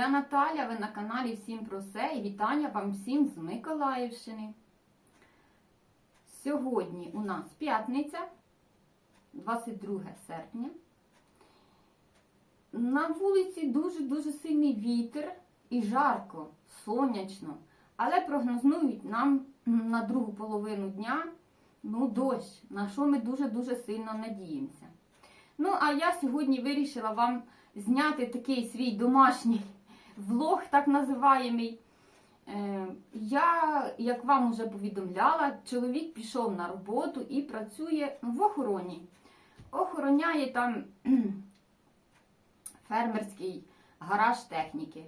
Я Наталя, ви на каналі Всім про все і вітання вам всім з Миколаївщини. Сьогодні у нас п'ятниця, 22 серпня. На вулиці дуже-дуже сильний вітер і жарко, сонячно, але прогнозують нам на другу половину дня ну, дощ, на що ми дуже-дуже сильно надіємося. Ну, а я сьогодні вирішила вам зняти такий свій домашній влог, так називаємий. Е, Я, як вам вже повідомляла, чоловік пішов на роботу і працює в охороні. Охороняє там фермерський гараж техніки.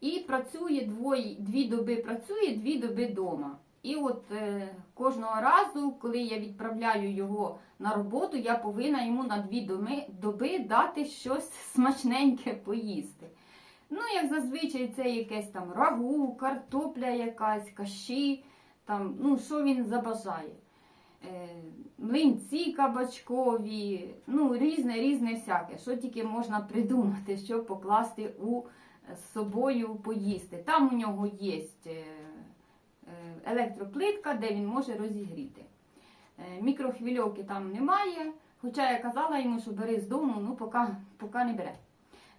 І працює двоє, дві доби працює, дві доби вдома. І от е, кожного разу, коли я відправляю його на роботу, я повинна йому на дві доми, доби дати щось смачненьке поїсти. Ну, як зазвичай, це якесь там рагу, картопля якась, каші, там, ну, що він забажає. Е, млинці кабачкові, ну, різне, різне всяке, що тільки можна придумати, щоб покласти у е, з собою поїсти. Там у нього є е, електроплитка, де він може розігріти. Е, Мікрохвильовки там немає, хоча я казала йому, що бери з дому, ну поки, поки не бере.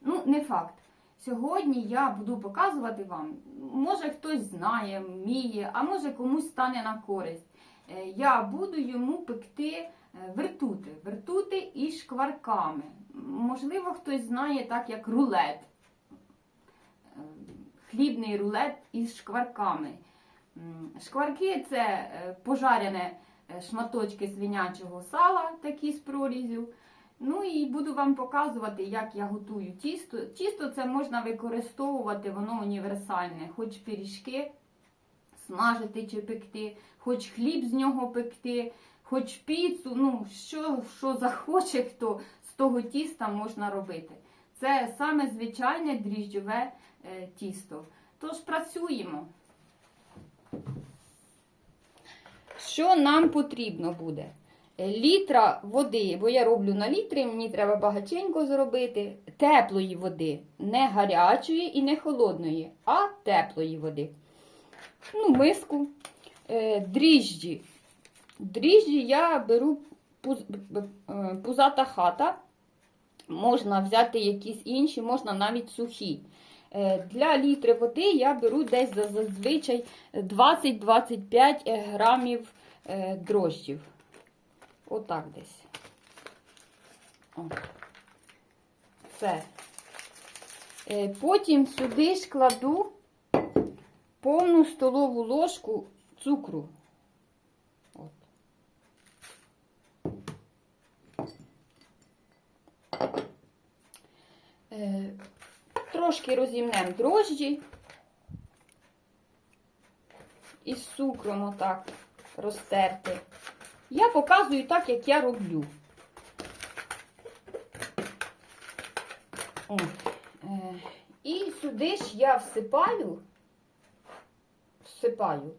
Ну, не факт. Сьогодні я буду показувати вам, може хтось знає, вміє, а може комусь стане на користь. Е, Я буду йому пекти е, вертути, вертути із шкварками. Можливо, хтось знає так, як рулет. Е, Хлібний рулет із шкварками. Шкварки це е, пожаряне е, шматочки свинячого сала, такі з прорізю. Ну і буду вам показувати, як я готую тісто. Тісто це можна використовувати, воно універсальне, хоч пиріжки смажити чи пекти, хоч хліб з нього пекти, хоч піцу, ну що, що захоче, хто з того тіста можна робити. Це саме звичайне дріжджове е, тісто. Тож працюємо. Що нам потрібно буде? Е, Літра води, бо я роблю на літри, мені треба багатенько зробити. Теплої води, не гарячої і не холодної, а теплої води. Ну, миску, е, дріжджі. Дріжджі я беру е, пузата хата. Можна взяти якісь інші, можна навіть сухі. Для літри води я беру десь зазвичай 20-25 грамів дрожджів. Отак десь. О. Це. Е, Потім сюди ж кладу повну столову ложку цукру. От. Е, Трошки розімнемо дрожджі із цукром отак розтерти. Я показую так, як я роблю. О, е, і сюди ж я всипаю, всипаю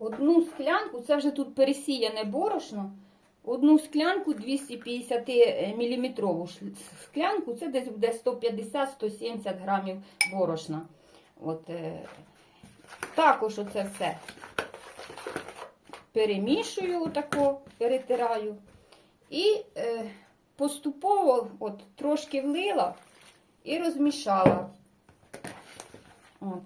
одну склянку, це вже тут пересіяне борошно, одну склянку 250 мм склянку, це десь буде 150-170 грамів борошна. От, е, також оце все перемішую, отако, перетираю. І е, поступово от, трошки влила і розмішала. От.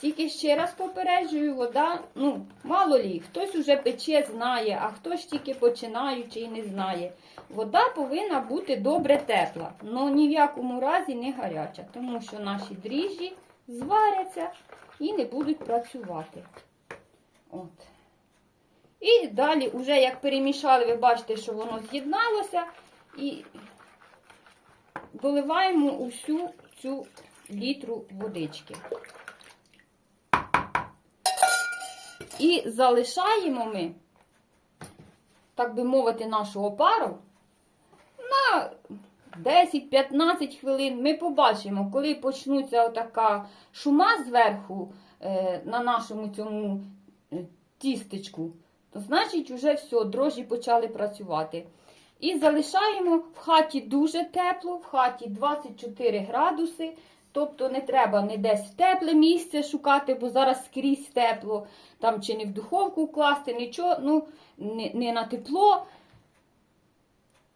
Тільки ще раз попереджую, вода, ну, мало лі, хтось уже пече, знає, а хтось тільки починаючи і не знає. Вода повинна бути добре тепла, але ні в якому разі не гаряча, тому що наші дріжджі зваряться і не будуть працювати. От. І далі, уже як перемішали, ви бачите, що воно з'єдналося, і доливаємо усю цю літру водички. І залишаємо ми, так би мовити, нашу опару на 10-15 хвилин. Ми побачимо, коли почнуться отака шума зверху е, на нашому цьому е, тістечку, то значить вже все, дрожжі почали працювати. І залишаємо в хаті дуже тепло, в хаті 24 градуси. Тобто не треба не десь в тепле місце шукати, бо зараз скрізь тепло, там чи не в духовку вкласти, нічого, ну, не, не на тепло.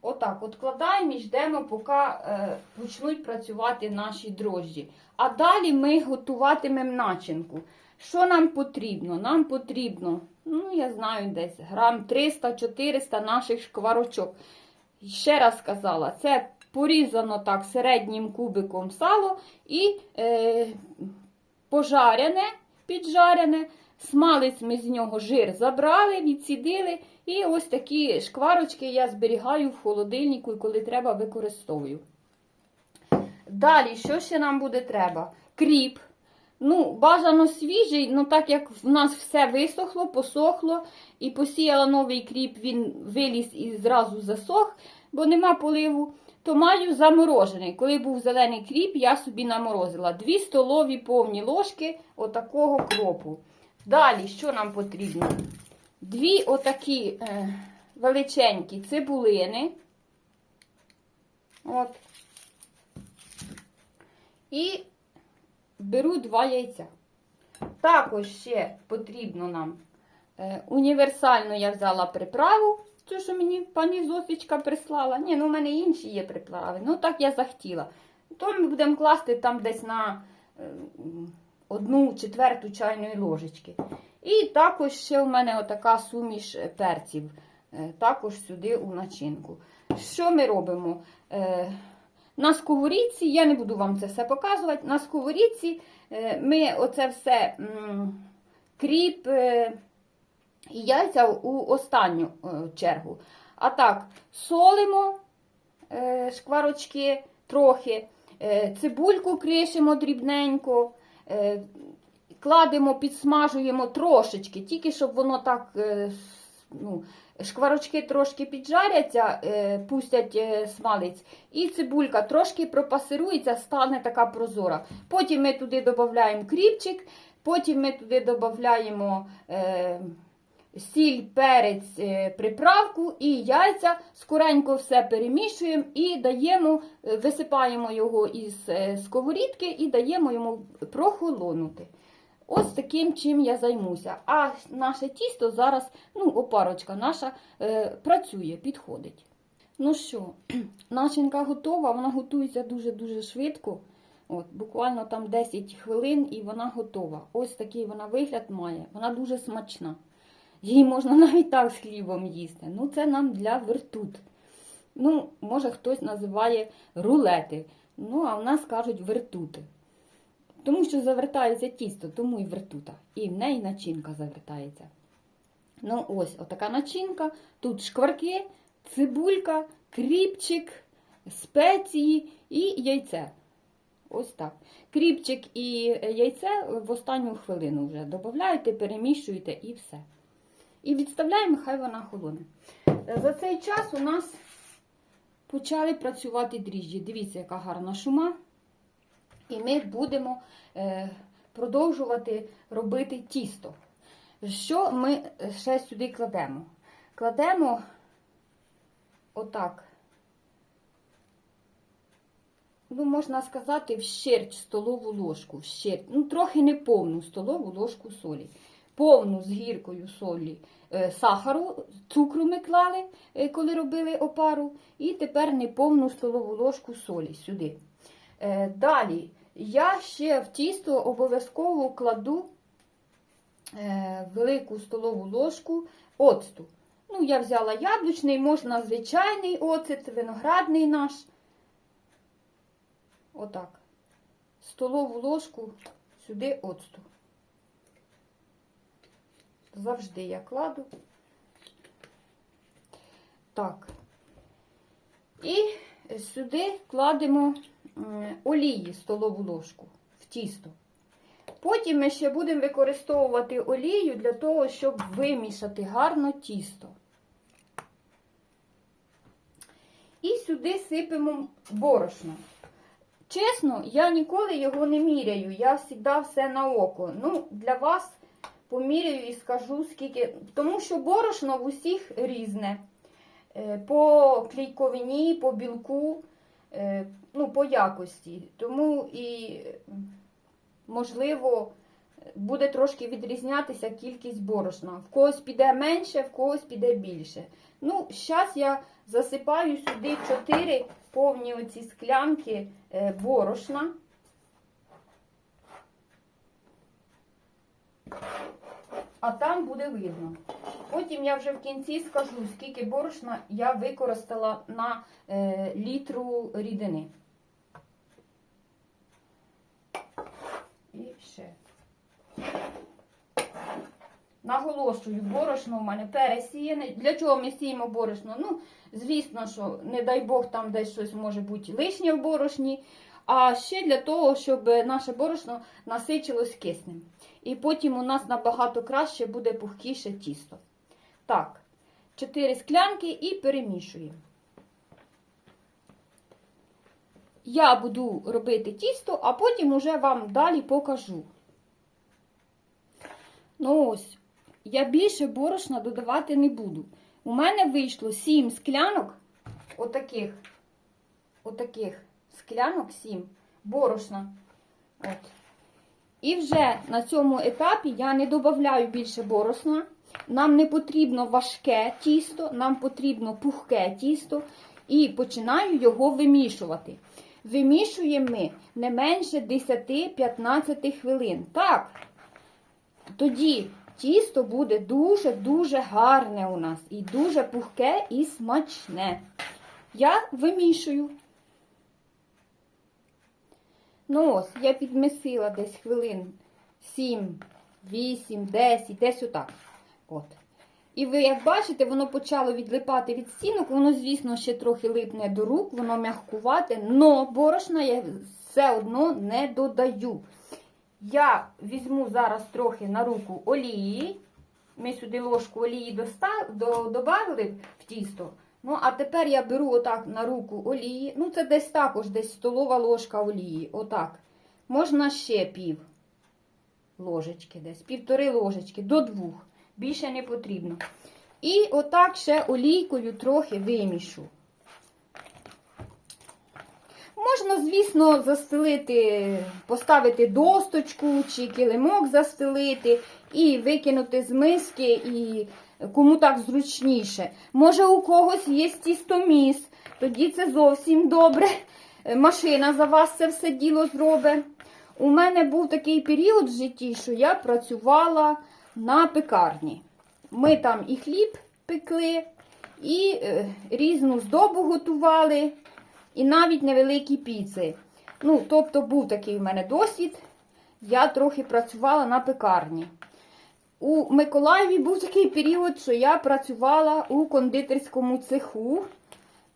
Отак, от кладаємо і ждемо, поки е, почнуть працювати наші дрожжі. А далі ми готуватимемо начинку. Що нам потрібно? Нам потрібно, ну, я знаю, десь грам 300-400 наших шкварочок. Ще раз сказала, це порізано так середнім кубиком сало і е, пожарене, піджарене. Смалець ми з нього жир забрали, відсідили. І ось такі шкварочки я зберігаю в холодильнику і коли треба, використовую. Далі, що ще нам буде треба? Кріп. Ну, бажано свіжий, ну так як в нас все висохло, посохло, і посіяла новий кріп, він виліз і зразу засох, бо нема поливу, то маю заморожений. Коли був зелений кріп, я собі наморозила 2 столові повні ложки отакого кропу. Далі, що нам потрібно? Дві отакі е, величенькі цибулини. От. І беру два яйця. Також ще потрібно нам е, універсальну я взяла приправу, цю, що мені пані Зосічка прислала. Ні, ну в мене інші є приправи. Ну так я захотіла. То ми будемо класти там десь на е, одну четверту чайної ложечки. І також ще в мене отака суміш е, перців. е, Також сюди у начинку. Що ми робимо? Е, На сковорідці, я не буду вам це все показувати. На сковорідці ми оце все кріп і яйця у останню чергу. А так, солимо шкварочки трохи, цибульку кришимо дрібненько. Е, Кладемо, підсмажуємо трошечки, тільки щоб воно так, е, ну, шкварочки трошки піджаряться, е, пустять смалець, і цибулька трошки пропасирується, стане така прозора. Потім ми туди додаємо кріпчик, потім ми туди додаємо сіль, перець, е, приправку і яйця. Скоренько все перемішуємо і даємо, е, висипаємо його із е, сковорідки і даємо йому прохолонути. Ось таким чим я займуся. А наше тісто зараз, ну, опарочка наша е, працює, підходить. Ну що, начинка готова, вона готується дуже-дуже швидко. От, буквально там 10 хвилин і вона готова. Ось такий вона вигляд має. Вона дуже смачна. Її можна навіть так з хлібом їсти. Ну, це нам для вертут. Ну, може, хтось називає рулети. Ну, а в нас кажуть вертути. Тому що завертається тісто, тому і вертута. І в неї начинка завертається. Ну, ось отака начинка. Тут шкварки, цибулька, кріпчик, спеції і яйце. Ось так. Кріпчик і яйце в останню хвилину вже додаєте, перемішуєте і все. І відставляємо, хай вона холоне. За цей час у нас почали працювати дріжджі. Дивіться, яка гарна шума. І ми будемо е, продовжувати робити тісто. Що ми ще сюди кладемо? Кладемо отак, ну, можна сказати, вщерть столову ложку. Вщерть. Ну, трохи не повну столову ложку солі. Повну з гіркою солі е, сахару, цукру ми клали, е, коли робили опару. І тепер неповну столову ложку солі сюди. Е, Далі я ще в тісто обов'язково кладу велику столову ложку оцту. Ну, я взяла яблучний, можна звичайний оцет, виноградний наш. Отак. Столову ложку сюди оцту. Завжди я кладу. Так. І сюди кладемо олії столову ложку в тісто. Потім ми ще будемо використовувати олію для того, щоб вимішати гарно тісто. І сюди сипемо борошно. Чесно, я ніколи його не міряю, я завжди все на око. Ну, для вас поміряю і скажу, скільки. Тому що борошно в усіх різне. е, по клейковині, по білку, е, ну, по якості. Тому і, можливо, буде трошки відрізнятися кількість борошна. В когось піде менше, в когось піде більше. Ну, зараз я засипаю сюди 4 повні оці склянки е, борошна. А там буде видно. Потім я вже в кінці скажу, скільки борошна я використала на е, літру рідини. І ще. Наголошую, борошно в мене пересіяне. Для чого ми сіємо борошно? Ну, звісно, що, не дай Бог, там десь щось може бути лишнє в борошні. А ще для того, щоб наше борошно насичилось киснем. І потім у нас набагато краще буде пухкіше тісто. Так, 4 склянки і перемішуємо. Я буду робити тісто, а потім уже вам далі покажу. Ну ось, я більше борошна додавати не буду. У мене вийшло 7 склянок, отаких, отаких склянок 7 борошна. От. І вже на цьому етапі я не додаю більше борошна. Нам не потрібно важке тісто, нам потрібно пухке тісто. І починаю його вимішувати. Вимішуємо ми не менше 10-15 хвилин. Так, тоді тісто буде дуже-дуже гарне у нас. І дуже пухке і смачне. Я вимішую. Ну ось, я підмісила десь хвилин 7, 8, 10, десь отак. От. І ви, як бачите, воно почало відлипати від стінок, воно, звісно, ще трохи липне до рук, воно м'ягкувате, но борошна я все одно не додаю. Я візьму зараз трохи на руку олії. Ми сюди ложку олії достав, добавили в тісто. Ну, а тепер я беру отак на руку олії. Ну, це десь також десь столова ложка олії. Отак. Можна ще пів ложечки десь, півтори ложечки до двох. Більше не потрібно. І отак ще олійкою трохи вимішу. Можна, звісно, застелити, поставити досточку чи килимок застелити і викинути з миски, і кому так зручніше. Може, у когось є тістоміс, тоді це зовсім добре. Машина за вас це все діло зробить. У мене був такий період в житті, що я працювала на пекарні. Ми там і хліб пекли, і е, різну здобу готували, і навіть невеликі піци. Ну, тобто, був такий в мене досвід. Я трохи працювала на пекарні. У Миколаєві був такий період, що я працювала у кондитерському цеху,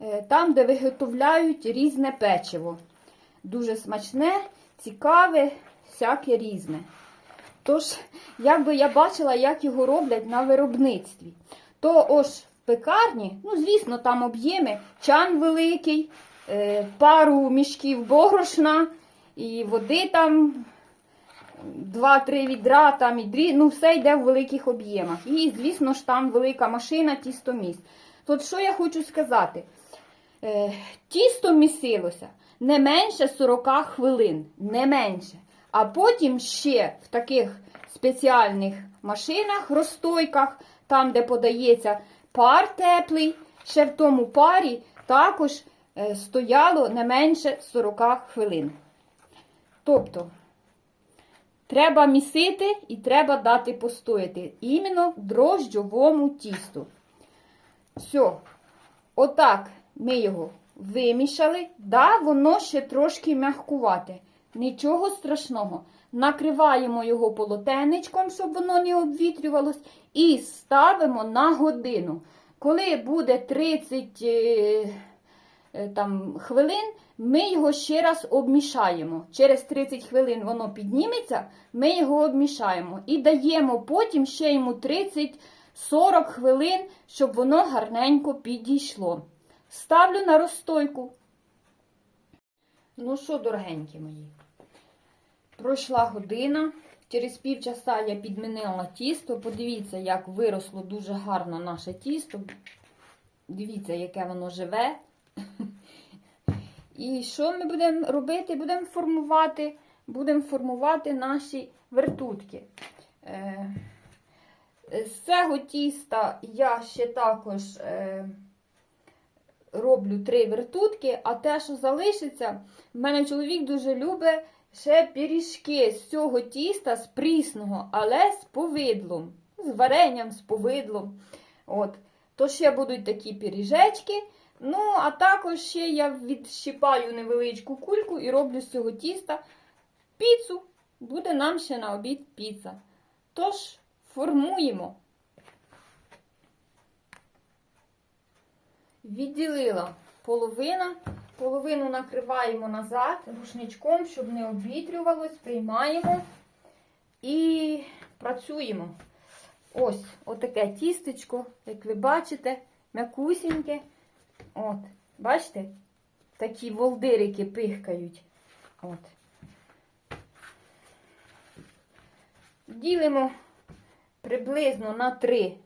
е, там, де виготовляють різне печиво. Дуже смачне, цікаве, всяке різне. Тож, якби я бачила, як його роблять на виробництві, то ось в пекарні, ну, звісно, там об'єми, чан великий, е, пару мішків борошна і води там. Два-три відра, там і дрі, ну все йде в великих об'ємах. І, звісно ж, там велика машина, тістоміс. Тут що я хочу сказати? Е, тісто місилося не менше 40 хвилин, не менше. А потім ще в таких спеціальних машинах, розстойках, там, де подається пар теплий, ще в тому парі також е, стояло не менше 40 хвилин. Тобто, треба місити і треба дати постояти. Іменно дрожджовому тісту. Все, отак ми його вимішали. Да, воно ще трошки м'ягкувате. Нічого страшного. Накриваємо його полотенечком, щоб воно не обвітрювалось, і ставимо на годину. Коли буде 30 е, е, там, хвилин, ми його ще раз обмішаємо. Через 30 хвилин воно підніметься, ми його обмішаємо. І даємо потім ще йому 30-40 хвилин, щоб воно гарненько підійшло. Ставлю на розстойку. Ну що, дорогенькі мої, пройшла година. Через півчаса я підмінила тісто. Подивіться, як виросло дуже гарно наше тісто. Дивіться, яке воно живе. І що ми будемо робити? Будемо формувати, будемо формувати наші вертутки. Е, З цього тіста я ще також е, роблю три вертутки, а те, що залишиться, в мене чоловік дуже любить ще пиріжки з цього тіста, з прісного, але з повидлом, з варенням, з повидлом. От. То ще будуть такі пиріжечки. Ну, а також ще я відщипаю невеличку кульку і роблю з цього тіста піцу. Буде нам ще на обід піца. Тож, формуємо. Відділила половина, половину накриваємо назад рушничком, щоб не обвітрювалось, приймаємо і працюємо. Ось отаке тістечко, як ви бачите, м'якусіньке. От, бачите? Такі волдирики пихкають. От. Ділимо приблизно на три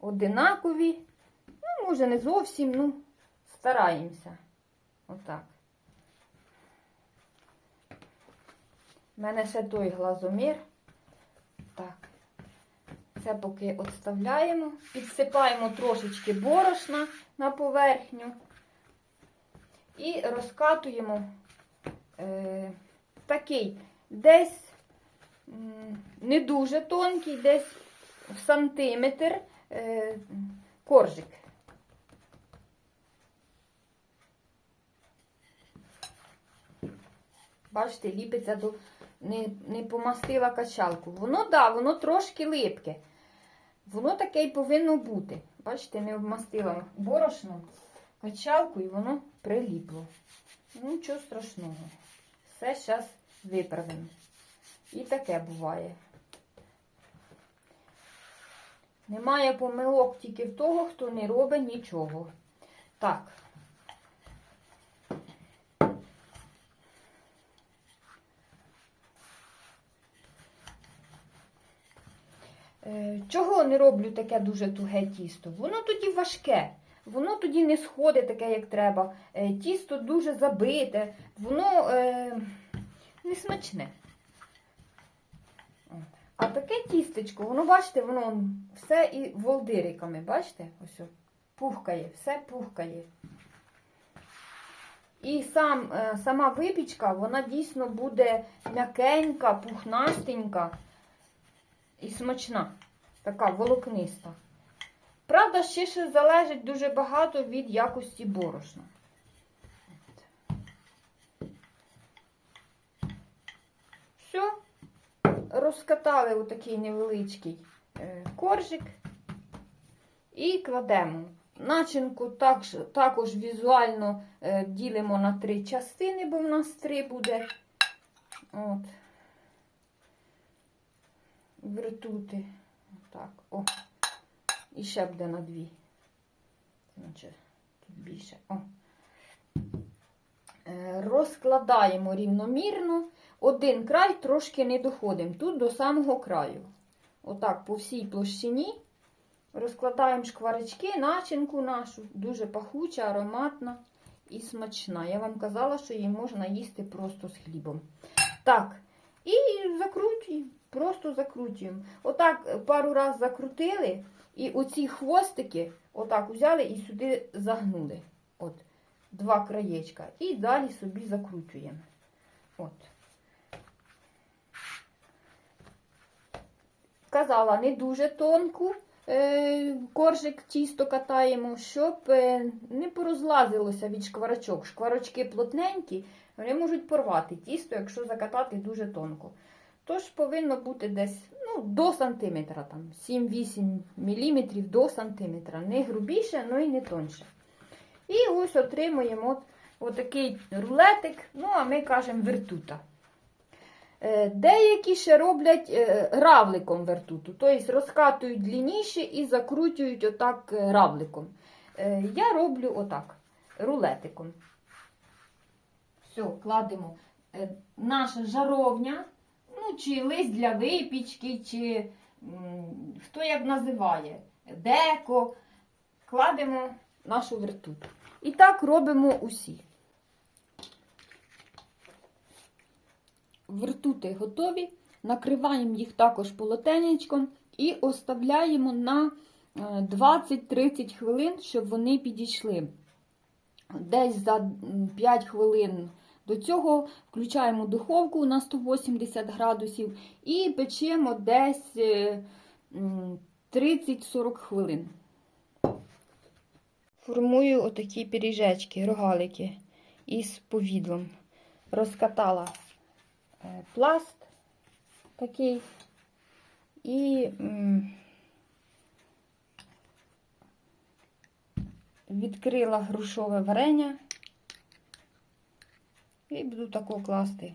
одинакові. Ну, може, не зовсім, ну, стараємося. Отак. У мене ще той глазомір. Так. Це поки відставляємо. Підсипаємо трошечки борошна на поверхню. І розкатуємо е, такий десь не дуже тонкий, десь в сантиметр е, коржик. Бачите, ліпиться до не, не помастила качалку. Воно, да, воно трошки липке. Воно таке і повинно бути. Бачите, не обмастила борошно, качалку і воно приліпло. Ну, нічого страшного. Все зараз виправимо. І таке буває. Немає помилок тільки в того, хто не робить нічого. Так. Чого не роблю таке дуже туге тісто? Воно тоді важке, воно тоді не сходить таке, як треба. Е, Тісто дуже забите, воно е, не смачне. А таке тістечко, воно, бачите, воно все і волдириками, бачите? Ось о, пухкає, все пухкає. І сам, е, сама випічка, вона дійсно буде м'якенька, пухнастенька і смачна, така волокниста. Правда, ще ще залежить дуже багато від якості борошна. Все, розкатали отакий невеличкий е, коржик і кладемо. Начинку також, також візуально е, ділимо на три частини, бо в нас три буде. От вертути. Так, о. І ще буде на дві. Значить, тут більше. О. Е, Розкладаємо рівномірно. Один край трошки не доходимо. Тут до самого краю. Отак, по всій площині. Розкладаємо шкварочки, начинку нашу. Дуже пахуча, ароматна і смачна. Я вам казала, що її можна їсти просто з хлібом. Так, і закручуємо. Просто закручуємо. Отак пару раз закрутили, і оці хвостики отак взяли і сюди загнули. От, два краєчка. І далі собі закручуємо. От. Казала, не дуже тонку е, коржик тісто катаємо, щоб е, не порозлазилося від шкварочок. Шкварочки плотненькі, вони можуть порвати тісто, якщо закатати дуже тонко. Тож повинно бути десь ну, до сантиметра, там 7-8 мм до сантиметра. Не грубіше, але й не тонше. І ось отримуємо отакий рулетик, ну, а ми кажемо вертута. Е, Деякі ще роблять е, равликом вертуту, тобто розкатують длинніше і закрутюють отак е, равликом. Я роблю отак, рулетиком. Все, кладемо наша жаровня, ну, чи лист для випічки, чи хто як називає, деко. Кладемо нашу вертуту. І так робимо усі. Вертути готові. Накриваємо їх також полотенечком і оставляємо на е, 20-30 хвилин, щоб вони підійшли. Десь за 5 хвилин до цього включаємо духовку на 180 градусів і печемо десь е, 30-40 хвилин. Формую отакі пиріжечки, рогалики із повідлом. Розкатала е, пласт такий і відкрила грушове варення і буду тако класти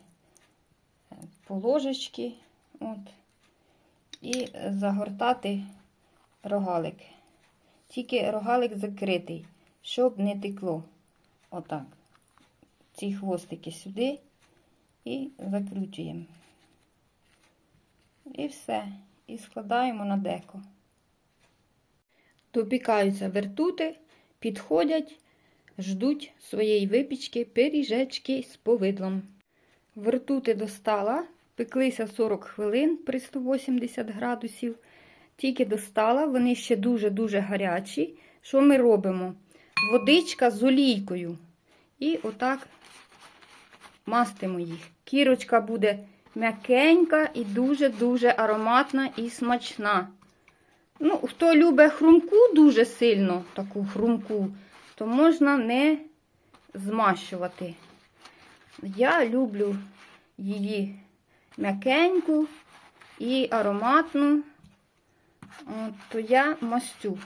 е, по ложечки от, і загортати рогалик. Тільки рогалик закритий, щоб не текло. Отак. Ці хвостики сюди і закручуємо. І все. І складаємо на деко. Допікаються вертути, підходять, ждуть своєї випічки пиріжечки з повидлом. Вертути достала, пеклися 40 хвилин при 180 градусів. Тільки достала, вони ще дуже-дуже гарячі. Що ми робимо? Водичка з олійкою. І отак мастимо їх. Кірочка буде м'якенька і дуже-дуже ароматна і смачна. Ну, хто любить хрумку дуже сильно, таку хрумку, то можна не змащувати. Я люблю її м'якеньку і ароматну. То я мастю.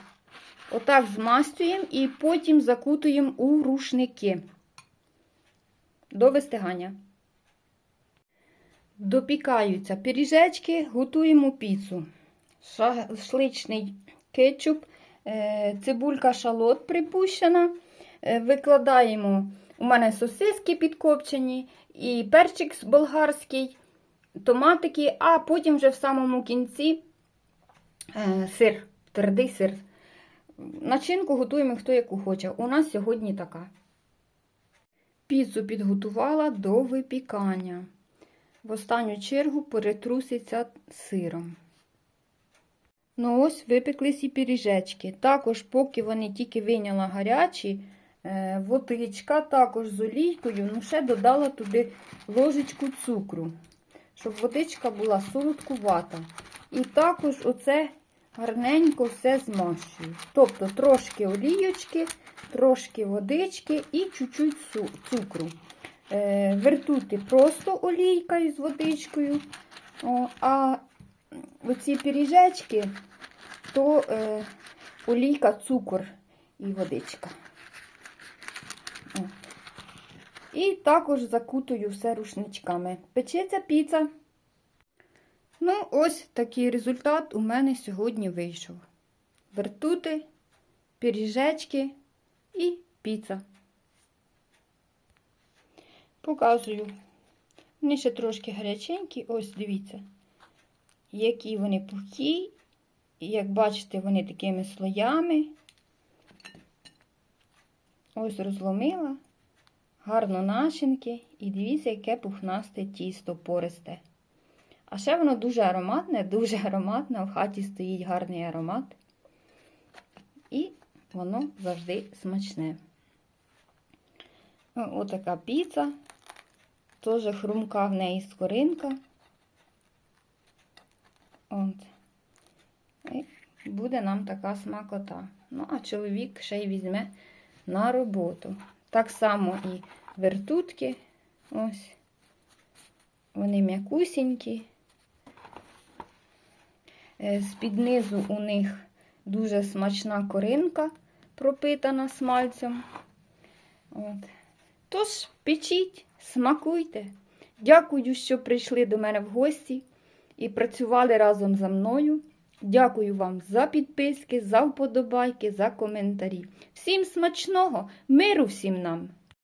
Отак змастюємо і потім закутуємо у рушники до вистигання. Допікаються пиріжечки, готуємо піцу. Шашличний кетчуп, цибулька шалот припущена. Е, Викладаємо у мене сосиски підкопчені, і перчик болгарський, томатики, а потім вже в самому кінці е, сир, твердий сир. Начинку готуємо хто яку хоче. У нас сьогодні така. Піцу підготувала до випікання. В останню чергу перетруситься сиром. Ну ось випеклись і пиріжечки. Також, поки вони тільки виняла гарячі, е, водичка також з олійкою, ну ще додала туди ложечку цукру, щоб водичка була солодкувата. І також оце гарненько все змащую. Тобто трошки олійочки, трошки водички і чуть-чуть цукру. Е, Вертути просто олійка із водичкою. А оці пиріжечки, то е, олійка, цукор і водичка. О. І також закутую все рушничками. Печеться піца. Ну, ось такий результат у мене сьогодні вийшов. Вертути, пиріжечки і піца. Показую. Вони ще трошки гаряченькі, ось дивіться, які вони пухкі. І як бачите, вони такими слоями. Ось розломила, гарно начинки. І дивіться, яке пухнасте тісто пористе. А ще воно дуже ароматне, дуже ароматне. В хаті стоїть гарний аромат. І воно завжди смачне. О, Отака піца. Теж хрумка в неї скоринка. От. І буде нам така смакота. Ну, а чоловік ще й візьме на роботу. Так само і вертутки. Ось. Вони м'якусінькі. Е, З-під низу у них дуже смачна коринка, пропитана смальцем. От. Тож, печіть, смакуйте. Дякую, що прийшли до мене в гості і працювали разом за мною. Дякую вам за підписки, за вподобайки, за коментарі. Всім смачного, миру всім нам!